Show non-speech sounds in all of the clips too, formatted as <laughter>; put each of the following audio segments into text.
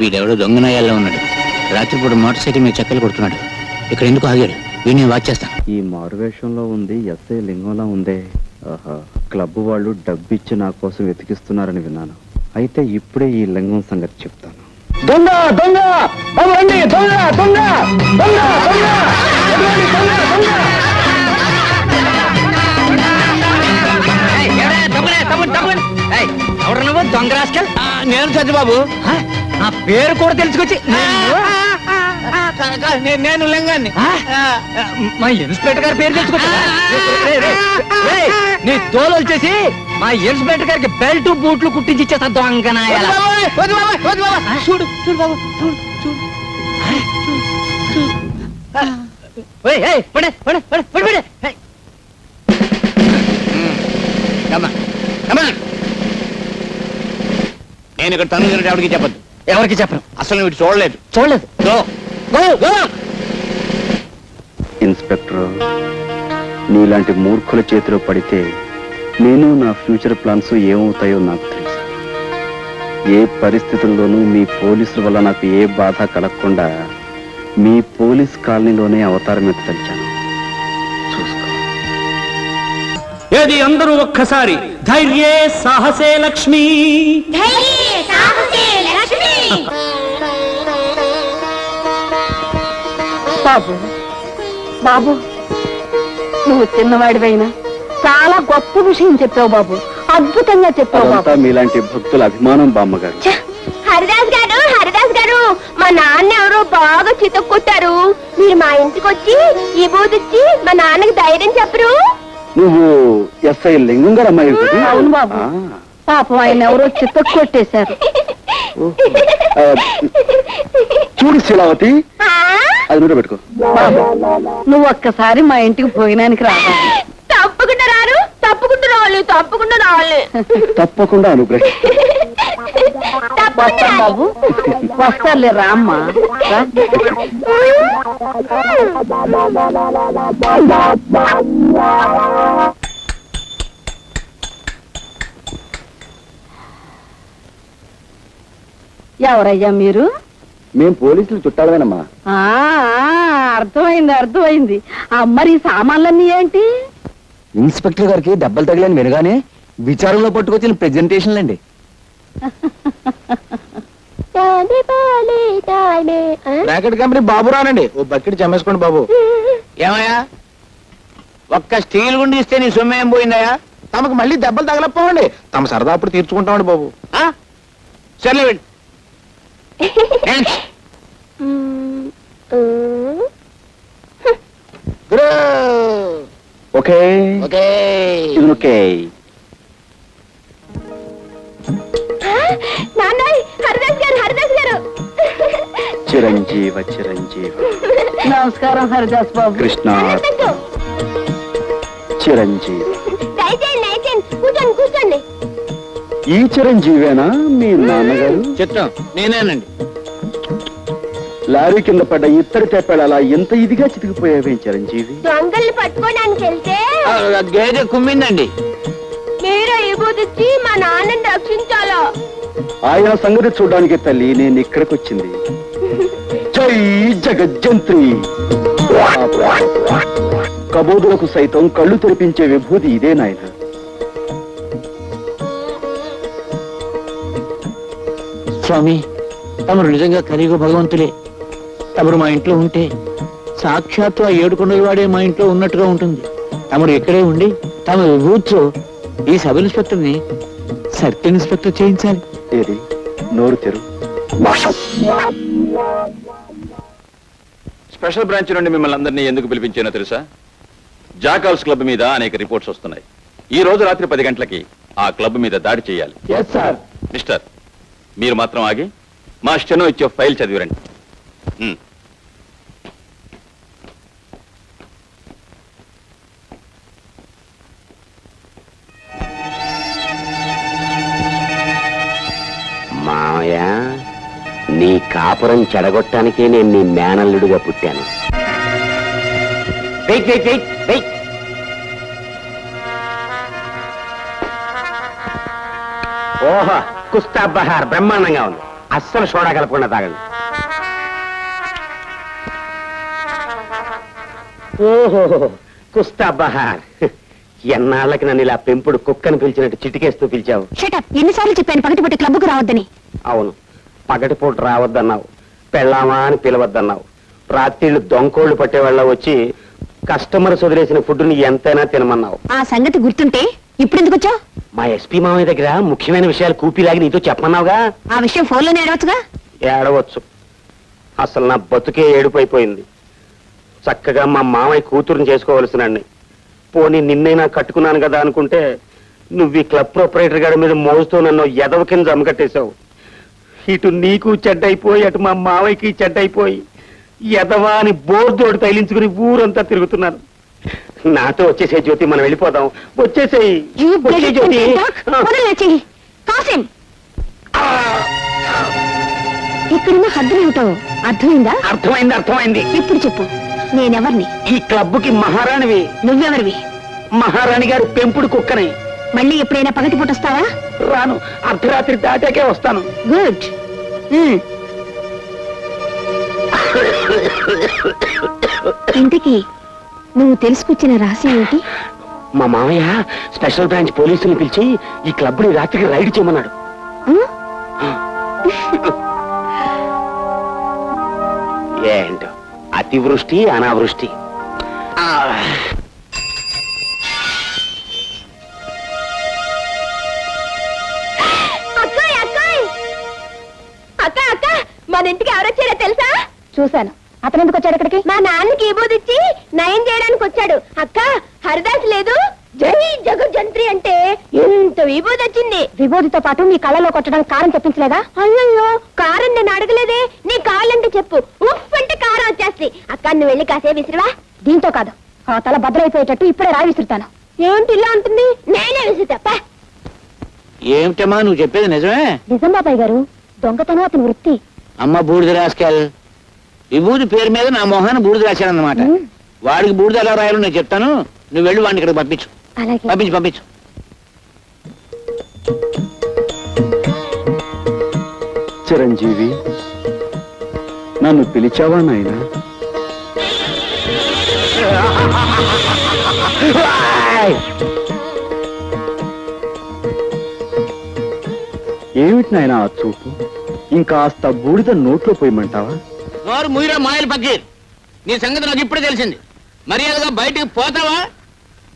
వీడెవడో దొంగనాయాల్లో ఉన్నాడు. రాత్రిపూట మోటార్ సైకిల్ మీద చెక్కలు కొడుతున్నాడు. ఇక్కడ ఎందుకు ఆగాడు? వీడిని వాచ్ చేస్తాను. ఈ మారువేషంలో ఉంది ఎస్ఐ లింగంలా ఉందే. ఆహా క్లబ్ వాళ్ళు డబ్బిచ్చి నా కోసం వెతికిస్తున్నారని విన్నాను. అయితే ఇప్పుడే ఈ లింగం సంగతి చెప్తాను. దొంగ దొంగ! అవ్వండి దొంగ దొంగ! దొంగ దొంగ! అవ్వండి, దొంగ దొంగ! ఎవరు? నువ్వు దొంగ రాస్కల్? నేను సత్యబాబు నా పేరు కూడా తెలుసుకొచ్చి నేను లింగాన్ని. మా ఇన్స్పెక్టర్ గారి పేరు తెలుసుకొచ్చి నీ తోలు వచ్చేసి మా ఇన్స్పెక్టర్ గారికి బెల్ట్ బూట్లు కుట్టించి ఇచ్చేస్తా దొంగనాయాల చూడు చూడు బాబు చూడు చూడు. ఏయ్, ఏయ్, పడే, పడే, పడే, పడే, పడే. ఏయ్. కమా కమా నేను ఇక్కడ తను ఎవరికి చెప్పద్దు. ఎవరికి చెప్పను? అసలు వీడు చూడలేదు. చూడలేదు. గో గో గో ఇన్స్పెక్టర్ నీలాంటి మూర్ఖుల చేతిలో పడితే నేను నా ఫ్యూచర్ ప్లాన్స్ ఏమవుతాయో నాకు తెలుసు. ఏ పరిస్థితుల్లోనూ మీ పోలీసుల వల్ల నాకు ఏ బాధ కలగకుండా మీ పోలీస్ కాలనీలోనే అవతారం ఎత్తలిచాను ఏది అందరూ ఒక్కసారి? ధైర్యే సాహసే లక్ష్మి. ధైర్యే సాహసే లక్ష్మి. బాబు బాబు నువ్వు చిన్నవాడివైనా? చాలా గొప్ప విషయం చెప్పావు బాబు. అద్భుతంగా చెప్పావు బాబు. మీలాంటి భక్తుల అభిమానం బామ్మగారు! హరిదాస్ గారు హరిదాస్ గారు మా నాన్న ఎవరో బాగా చితక్కొట్టారు. మీరు మా ఇంటికి వచ్చి ఈ బూదిచ్చి మా నాన్నకి ధైర్యం చెప్పరు. నువ్వు ఎస్ఐ లింగం గారు అమ్మాయి? అవును బాబు. పాపం ఆయన ఎవరో చిత్త కొట్టేశారు. చూడు శిలావతి? అది నూట పెట్టుకో. బాబు నువ్వు ఒక్కసారి మా ఇంటికి భోజనానికి రావాలి. తప్పకుండా రారు తప్పకుండా రావాలి. తప్పకుండా రావాలి. తప్పకుండా అనుగ్రహి తప్పకుండా వస్తాం బాబు రామ్మా. ఎవరయ్యా మీరు? మేము పోలీసులు చుట్టాలమేనమ్మా. ఆ ఆ, అర్థమైంది అర్థమైంది. ఆ, మరి ఈ సామాన్లన్నీ ఏంటి? ఇన్స్పెక్టర్ గారికి దెబ్బలు తగిలని వినగానే విచారంలో పట్టుకొచ్చిన ప్రెజెంటేషన్లు బ్రాకెట్ కంపెనీ బాబు రానండి. ఓ బకెట్ చమ్మేసుకోండి బాబు. ఏమయ్యా? ఒక్క స్టీల్ గుండి ఇస్తే నీ సొమ్ము ఏం పోయిందయ్యా? తమకు మళ్ళీ దెబ్బలు తగలపోవండి తమ సరదా అప్పుడు తీర్చుకుంటామండి బాబు. ఆ? సర్లే వెళ్ళు. <laughs> ఓకే ఓకే ఇది ఓకే నాన్నోయ్ హరిదాస్ గారు హరిదాస్ గారు. చిరంజీవ చిరంజీవ. నమస్కారం హరిదాస్ బాబు. కృష్ణ. చిరంజీవి. దయచేయండి దయచేయండి. కూర్చోండి కూర్చోండి. ఈ చిరంజీవేనా? మీ నాన్నగారు? చిత్తం నేనేనండి. లారీ కింద పడ్డ ఇత్తడి తెప్పాడు అలా ఎంత ఇదిగా చితికిపోయావేం చిరంజీవి? దొంగల్ని పట్టుకోవడానికి వెళ్తే? ఆ, గేదె కుమ్మిందండి. మీరు ఈ బూదిచ్చి మా నాన్నని రక్షించాలా? ఆయన సంగతి చూడడానికి తల్లి నేను ఇక్కడికి వచ్చింది జై జగజ్జంత్రి. కబోదులకు సైతం కళ్ళు తెరిపించే విభూతి ఇదే నాయన. స్వామి తమరు నిజంగా కలిగో భగవంతులే. తమరు మా ఇంట్లో ఉంటే సాక్షాత్తు ఆ ఏడుకొండల వాడే మా ఇంట్లో ఉన్నట్టుగా ఉంటుంది. తమరు ఇక్కడే ఉండి తమ విభూతితో ఈ సబ్ ఇన్స్పెక్టర్ని సర్కిల్ ఇన్స్పెక్టర్ చేయించాలి. ఏది? నోరు తెరు. స్పెషల్ బ్రాంచ్ నుండి మిమ్మల్ని అందరినీ ఎందుకు పిలిపించానో తెలుసా? జాకాల్స్ క్లబ్ మీద అనేక రిపోర్ట్స్ వస్తున్నాయి. ఈ రోజు రాత్రి పది గంటలకి ఆ క్లబ్ మీద దాడి చేయాలి. మిస్టర్ మీరు మాత్రం ఆగి మా స్టెనో ఇచ్చే ఫైల్ చదివిరండి. నీ కాపురం చెడగొట్టానికే నేను నీ మేనల్లుడిగా పుట్టాను. Wait wait wait wait. ఓహో కుస్తా బహార్ బ్రహ్మాండంగా ఉంది. అస్సలు సోడా కలపకుండా తాగండి. ఓహో కుస్తా బహార్. ఎన్నాళ్ళకి నన్ను ఇలా పెంపుడు కుక్కను పిలిచినట్టు చిటికేస్తూ పిలిచావు? షటప్ ఎన్నిసార్లు చెప్పాను పగటిపట్టి క్లబ్కు రావద్దని? అవును. పగటిపూట రావద్దన్నావు. పెళ్ళామా అని పిలవద్దన్నావు. రాత్రిళ్ళు దొంకోళ్ళు పట్టేవాళ్ళ వచ్చి కస్టమర్స్ వదిలేసిన ఫుడ్ని ఎంతైనా తినమన్నావు. ఆ సంగతి గుర్తుంటే ఇప్పుడు ఎందుకు వచ్చావు మా ఎస్పీ మామయ్య దగ్గర ముఖ్యమైన విషయాలు కూపిలాగి నీతో చెప్పమన్నావుగా? ఆ విషయం ఫోన్లోనే ఏడవచ్చుగా? ఏడవచ్చు. అసలు నా బతుకే ఏడుపైపోయింది. చక్కగా మా మామయ్య కూతురుని చేసుకోవలసినండి పోనీ నిన్నైనా కట్టుకున్నాను కదా అనుకుంటే నువ్వు ఈ క్లబ్ ప్రొపరేటర్ గారి మీద మోజుతో నన్ను ఎదవ కింద జమకట్టేశావు ఇటు నీకు చెడ్డైపోయి అటు మా మావయ్యకి చెడ్డైపోయి ఎదవా అని బోర్దోడు తగిలించుకుని ఊరంతా తిరుగుతున్నాను నాతో వచ్చేసే జ్యోతి మనం వెళ్ళిపోదాం. వచ్చేసేయి. వచ్చే జ్యోతి. కాసిం. ఇక్కడున్న హద్దులేమిటో అర్థమైందా? అర్థమైంది అర్థమైంది. ఇప్పుడు చెప్పు. నేనెవరిని? ఈ క్లబ్కి మహారాణివి. నువ్వెవరివి? మహారాణి గారి పెంపుడు కుక్కని. మళ్ళీ ఎప్పుడైనా పగటి పుట్టొస్తావా రాను. అర్ధరాత్రి దాటాకే వస్తాను. గుడ్. ఇంతకీ నువ్వు తెలుసుకొచ్చిన రహస్యం ఏంటి మా మామయ్య స్పెషల్ బ్రాంచ్ పోలీసుల్ని పిలిచి ఈ క్లబ్ని రాత్రికి రైడ్ చేయమన్నాడు? ఏంటో? అతివృష్టి అనావృష్టి. ఎవరొచ్చారో తెలుసా? చూశాను. అతను ఎందుకు వచ్చాడు ఇక్కడికి? మా నాన్నకి ఈ ఇచ్చి నయం చేయడానికి వచ్చాడు. అక్క హరిదాస్ లేదు. జై జగజ్జంత్రి అంటే ఎంత విభూది వచ్చింది. విభూతితో పాటు నీ కళ్ళలో కొట్టడానికి కారం తెప్పించలేదా? అయ్యయ్యో కారం నేను అడగలేదే. నీ కాళ్ళంటే చెప్పు. ఉఫ్ అంటే కారం వచ్చేస్తుంది. అక్క నువ్వు వెళ్ళి కాసే విసిరివా? దీంతో కాదు. ఆ తల భద్రైపోయేటట్టు ఇప్పుడే రాయి విసురుతాను. ఏంటి ఇలా ఉంటుంది నేనే విసి తప్ప ఏమిటమ్మా నువ్వు చెప్పేది నిజమే? నిజం బాబాయ్ గారు దొంగతనం అతని వృత్తి. అమ్మ బూడిద రాసుకెళ్ విభూతి పేరు మీద నా మొహాన్ని బూడిద రాశానన్నమాట. వాడికి బూడిద ఎలా రాయాలో నేను చెప్తాను. నువ్వు వెళ్ళి వాడిని ఇక్కడ పంపించు. అలాగే. పంపించు పంపించు. చిరంజీవి నన్ను పిలిచావా నాయనా? ఏమిటి నాయనా ఆ చూపు? ఇంకాస్త బూడిద నోట్లో పోయమంటావా? నోరు ముయిరా మాయలు పక్కీర్ నీ సంగతి నాకు ఇప్పుడే తెలిసింది. మర్యాదగా బయటికి పోతావా?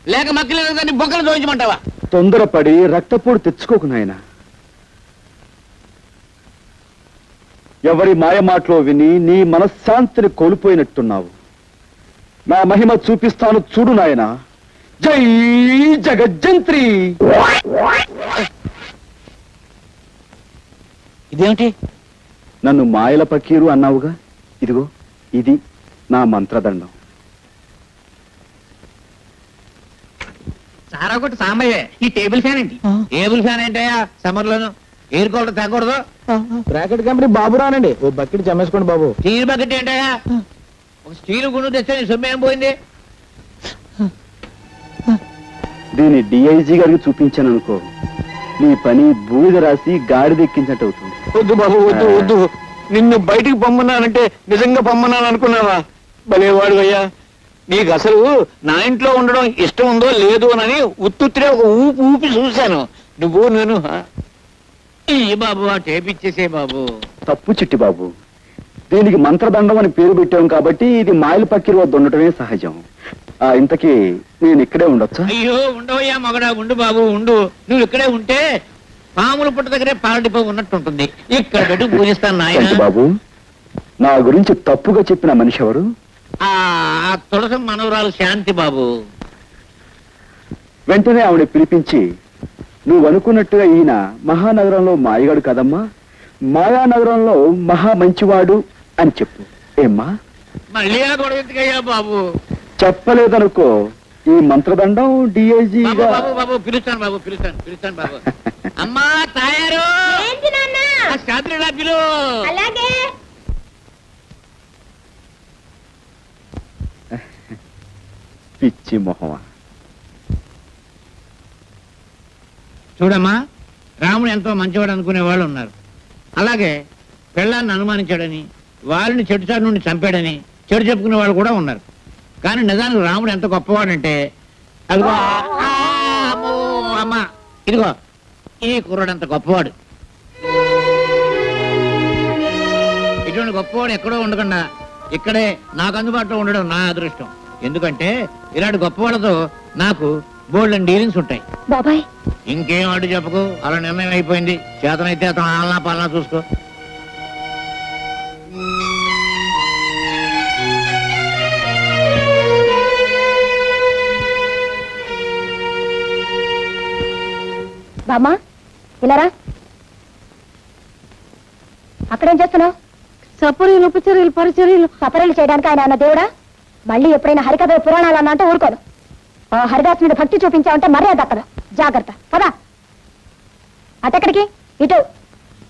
లేక మక్కలేదు దాన్ని బొక్కలు దోయించమంటావా తొందరపడి రక్తపోటు తెచ్చుకోకు నాయనా. ఎవరి మాయమాటలో విని నీ మనశ్శాంతిని కోల్పోయినట్టున్నావు. నా మహిమ చూపిస్తాను చూడు నాయన. జై జగజ్జంత్రి. ఇదేమిటి? నన్ను మాయల పకీరు అన్నావుగా? ఇదిగో ఇది నా మంత్రదండం. సారా కొట్టి సాంబయ్యే ఈ టేబుల్ ఫ్యాన్ ఏంటి? టేబుల్ ఫ్యాన్ ఏంటయ్యా? సమ్మర్ లోను ఎయిర్ కూలర్ తగ్గకూడదు. బ్రాకెట్ కంపెనీ బాబు రానండి. ఓ బకెట్ చమ్మేసుకోండి బాబు. స్టీల్ బకెట్ ఏంటయ్యా? ఒక స్టీల్ గుండు తెస్తే నీ సొమ్ము ఏం పోయింది? దీన్ని డిఐజీ గారికి చూపించాను అనుకో నీ పని బూడిద రాసి గాడిదెక్కించినట్టు అవుతుంది వద్దు బాబు వద్దు వద్దు. నిన్ను బయటికి పొమ్మన్నానంటే నిజంగా పొమ్మన్నాను అనుకున్నావా? భలేవాడు అయ్యా నీకు అసలు నా ఇంట్లో ఉండడం ఇష్టం ఉందో లేదో అని ఉత్తుత్తిరే ఒక ఊపి ఊపి చూశాను. నువ్వు నేను? ఈ బాబు ఆ టేప్ ఇచ్చేసే బాబు. తప్పు చిట్టి బాబు. దీనికి మంత్రదండం అని పేరు పెట్టాం కాబట్టి ఇది మాయల పక్కిరి వద్ద ఉండటమే సహజం. ఆ ఇంతకీ నేను ఇక్కడే ఉండొచ్చా? అయ్యో ఉండవయ్యా మగడా ఉండు బాబు ఉండు. నువ్వు ఇక్కడే ఉంటే పాముల పుట్ట దగ్గరే పాలడిపో ఉన్నట్టు ఉంటుంది ఇక్కడ పెట్టి పూజిస్తాను నాయన. బాబు? నా గురించి తప్పుగా చెప్పిన మనిషి ఎవరు? ఆ ఆ తులసి మనవరాలు శాంతి బాబు. వెంటనే ఆవిడ పిలిపించి నువ్వు అనుకున్నట్టుగా ఈయన మహానగరంలో మాయగాడు కదమ్మా. మాయానగరంలో మహా మంచివాడు అని చెప్పు. ఏమ్మా? మళ్ళీ ఆ గొడవ ఎందుకయ్యా బాబు? చెప్పలేదనుకో ఈ మంత్రదండం బాబు డిఐజీగా బాబు బాబు పిలుస్తాను బాబు పిలుస్తాను పిలుస్తాను బాబు. <laughs> అమ్మా తాయారు! అలాగే. పిచ్చి మొహమా. చూడమ్మా రాముడు ఎంతో మంచివాడు అనుకునే వాళ్ళు ఉన్నారు. అలాగే పెళ్ళాన్ని అనుమానించాడని వారిని చెడుచారు నుండి చంపాడని చెడు చెప్పుకునే వాళ్ళు కూడా ఉన్నారు. కానీ నిజానికి రాముడు ఎంత గొప్పవాడంటే అదిగో ఆ, అమ్మో, అమ్మ. ఇదిగో ఈ కుర్రాడు అంత గొప్పవాడు. ఇటువంటి గొప్పవాడు ఎక్కడో ఉండకుండా ఇక్కడే నాకు అందుబాటులో ఉండడం నా అదృష్టం. ఎందుకంటే ఇలాంటి గొప్పవాళ్ళతో నాకు బోల్డ్ డీలింగ్స్ ఉంటాయి. బాబాయ్. ఇంకేం అడ్డు చెప్పకు అలా నిర్ణయం అయిపోయింది. చేతనైతే అతను ఆలనా పాలనా చూసుకో. బామ్మా ఇలారా అక్కడేం చేస్తున్నావు? సపరీలు ఉపచర్యలు పరిచర్యలు. సపరీలు చేయడానికి ఆయన అన్న దేవుడా? మళ్ళీ ఎప్పుడైనా హరికథ పురాణాలు అన్నా అంటే ఊరుకోను. ఆ హరిదాస్ మీద భక్తి చూపించావంటే మర్యాద దక్కదు జాగ్రత్త. పదా. అటెక్కడికి? ఇటు.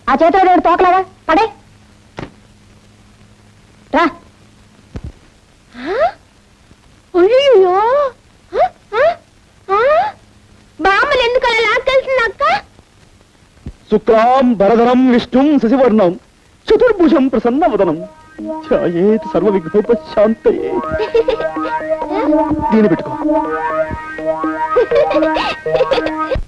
ఆ చేతిలో తోకలాగా? పడే. రా అయ్యో బామ్మలు ఎందుకు అలా లాక్కెళ్తుంది అక్క శుక్లాం భరధరం విష్ణుం శశివర్ణం చతుర్భుజం ప్రసన్నవదనం. ఛాయేత్ సర్వ విఘ్నోపశాంతయే <laughs> దీని పెట్టుకో. <laughs>